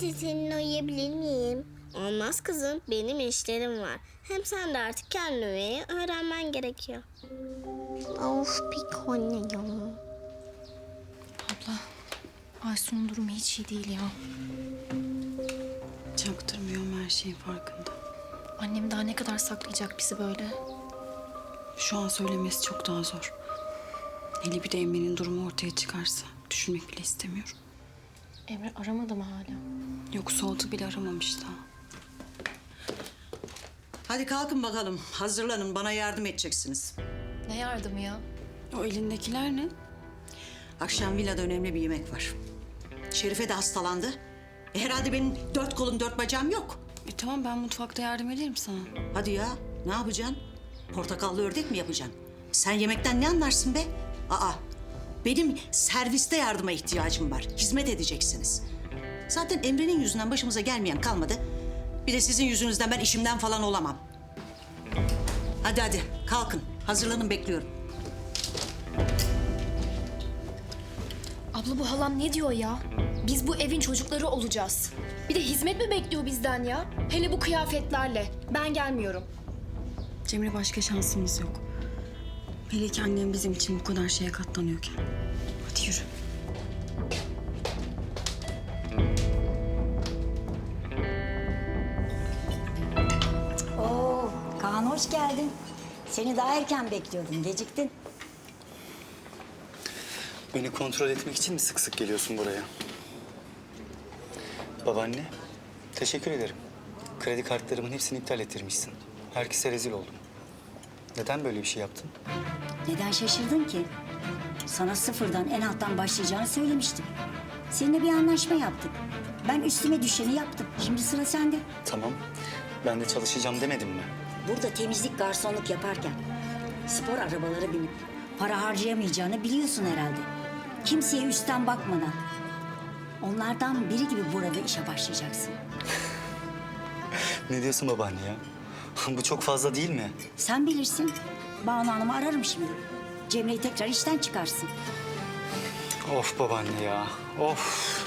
Hadi seninle uyuyabilir miyim? Olmaz kızım. Benim işlerim var. Hem sen de artık kendini uyumayı öğrenmen gerekiyor. Of bir anne ya. Abla, Aysun'un durumu hiç iyi değil ya. Çaktırmıyorum her şeyin farkında. Annem daha ne kadar saklayacak bizi böyle? Şu an söylemesi çok daha zor. Hele bir de Emre'nin durumu ortaya çıkarsa düşünmek bile istemiyorum. Emre aramadı mı hala? Yok Suat'ı bile aramamış daha. Hadi kalkın bakalım. Hazırlanın. Bana yardım edeceksiniz. Ne yardımı ya? O elindekiler ne? Akşam villada önemli bir yemek var. Şerife de hastalandı. E, herhalde benim dört kolum dört bacağım yok. E tamam ben mutfakta yardım ederim sana. Hadi ya. Ne yapacaksın? Portakallı ördek mi yapacaksın? Sen yemekten ne anlarsın be? Aa. Benim serviste yardıma ihtiyacım var. Hizmet edeceksiniz. Zaten Emre'nin yüzünden başımıza gelmeyen kalmadı. Bir de sizin yüzünüzden ben işimden falan olamam. Hadi hadi kalkın. Hazırlanın bekliyorum. Abla bu halam ne diyor ya? Biz bu evin çocukları olacağız. Bir de hizmet mi bekliyor bizden ya? Hele bu kıyafetlerle. Ben gelmiyorum. Cemre başka şansımız yok. Hele ki annem bizim için bu kadar şeye katlanıyorken. Hadi yürü. Oo, Kaan hoş geldin. Seni daha erken bekliyordum, geciktin. Beni kontrol etmek için mi sık sık geliyorsun buraya? Babaanne, teşekkür ederim. Kredi kartlarımın hepsini iptal ettirmişsin. Herkese rezil oldum. Neden böyle bir şey yaptın? Neden şaşırdın ki? Sana sıfırdan en alttan başlayacağını söylemiştim. Seninle bir anlaşma yaptık. Ben üstüme düşeni yaptım. Şimdi sıra sende. Tamam, ben de çalışacağım demedim mi? Burada temizlik, garsonluk yaparken spor arabalara binip para harcayamayacağını biliyorsun herhalde. Kimseye üstten bakmadan. Onlardan biri gibi burada işe başlayacaksın. Ne diyorsun babaanne ya? Bu çok fazla değil mi? Sen bilirsin. Banu Hanım'ı ararım şimdi. Cemre'yi tekrar işten çıkarsın. Of babaanne ya, of.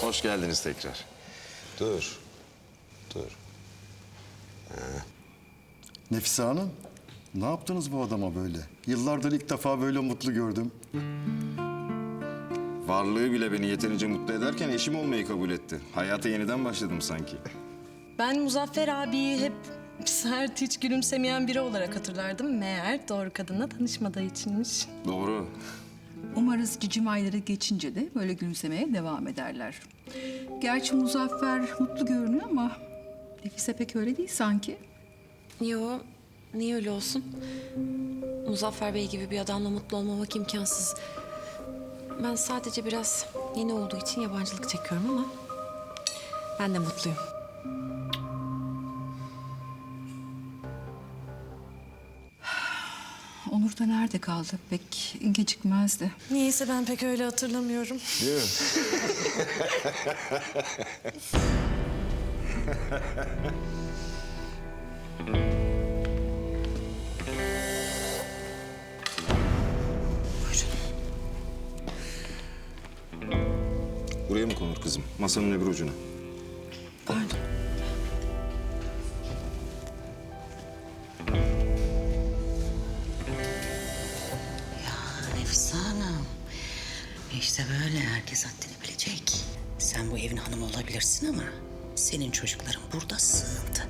Hoş geldiniz tekrar. Dur. Dur. Nefise Hanım, ne yaptınız bu adama böyle? Yıllardır ilk defa böyle mutlu gördüm. Varlığı bile beni yeterince mutlu ederken eşim olmayı kabul etti. Hayata yeniden başladım sanki. Ben Muzaffer abiyi hep sert, hiç gülümsemeyen biri olarak hatırlardım. Meğer doğru kadınla tanışmadığı içinmiş. Doğru. Umarız cicim ayları geçince de böyle gülümsemeye devam ederler. Gerçi Muzaffer mutlu görünüyor ama Nefise pek öyle değil sanki. Yo, niye öyle olsun? Muzaffer Bey gibi bir adamla mutlu olmamak imkansız. Ben sadece biraz yeni olduğu için yabancılık çekiyorum ama ben de mutluyum. Onur da nerede kaldı? Pek gecikmezdi. Niyeyse ben pek öyle hatırlamıyorum. Değil mi? kızım? Masanın öbür ucuna. Pardon. Nefise Hanım. İşte böyle herkes haddini bilecek. Sen bu evin hanımı olabilirsin ama senin çocukların burada sığındı.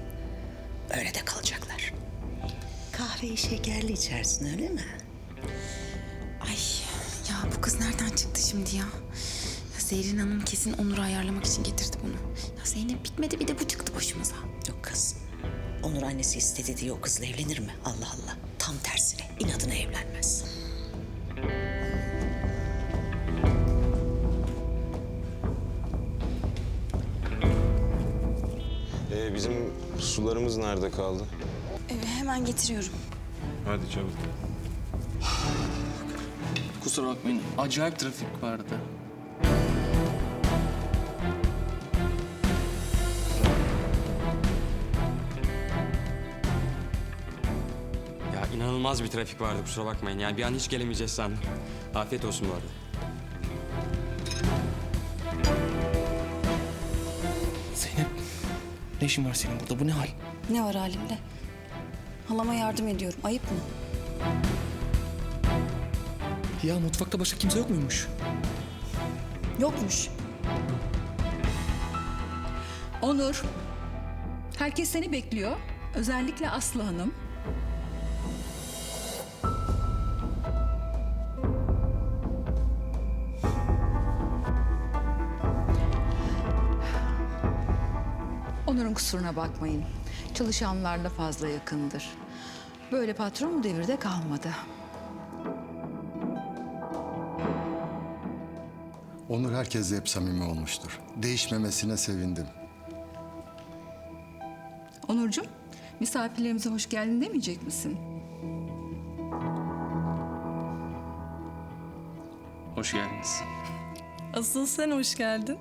Öyle de kalacaklar. Kahveyi şekerli içersin öyle mi? Ay ya bu kız nereden çıktı şimdi ya? Zerrin Hanım kesin Onur'u ayarlamak için getirdi bunu. Ya Zeynep bitmedi bir de bu çıktı başımıza. Yok kız. Onur annesi istedi diye o kızla evlenir mi? Allah Allah. Tam tersine inadına evlenmez. Ee, bizim sularımız nerede kaldı? Ee, hemen getiriyorum. Hadi çabuk. Kusura bakmayın. Acayip trafik vardı. İnanılmaz bir trafik vardı kusura bakmayın. Yani bir an hiç gelemeyeceğiz sandım. Afiyet olsun bu arada. Zeynep ne işin var senin burada? Bu ne hal? Ne var halimde? Halama yardım ediyorum. Ayıp mı? Ya mutfakta başka kimse yok muymuş? Yokmuş. Onur, herkes seni bekliyor. Özellikle Aslı Hanım. Onur'un kusuruna bakmayın. Çalışanlarla fazla yakındır. Böyle patron bu devirde kalmadı. Onur herkesle hep samimi olmuştur. Değişmemesine sevindim. Onurcuğum, misafirlerimize hoş geldin demeyecek misin? Hoş geldiniz. Asıl sen hoş geldin.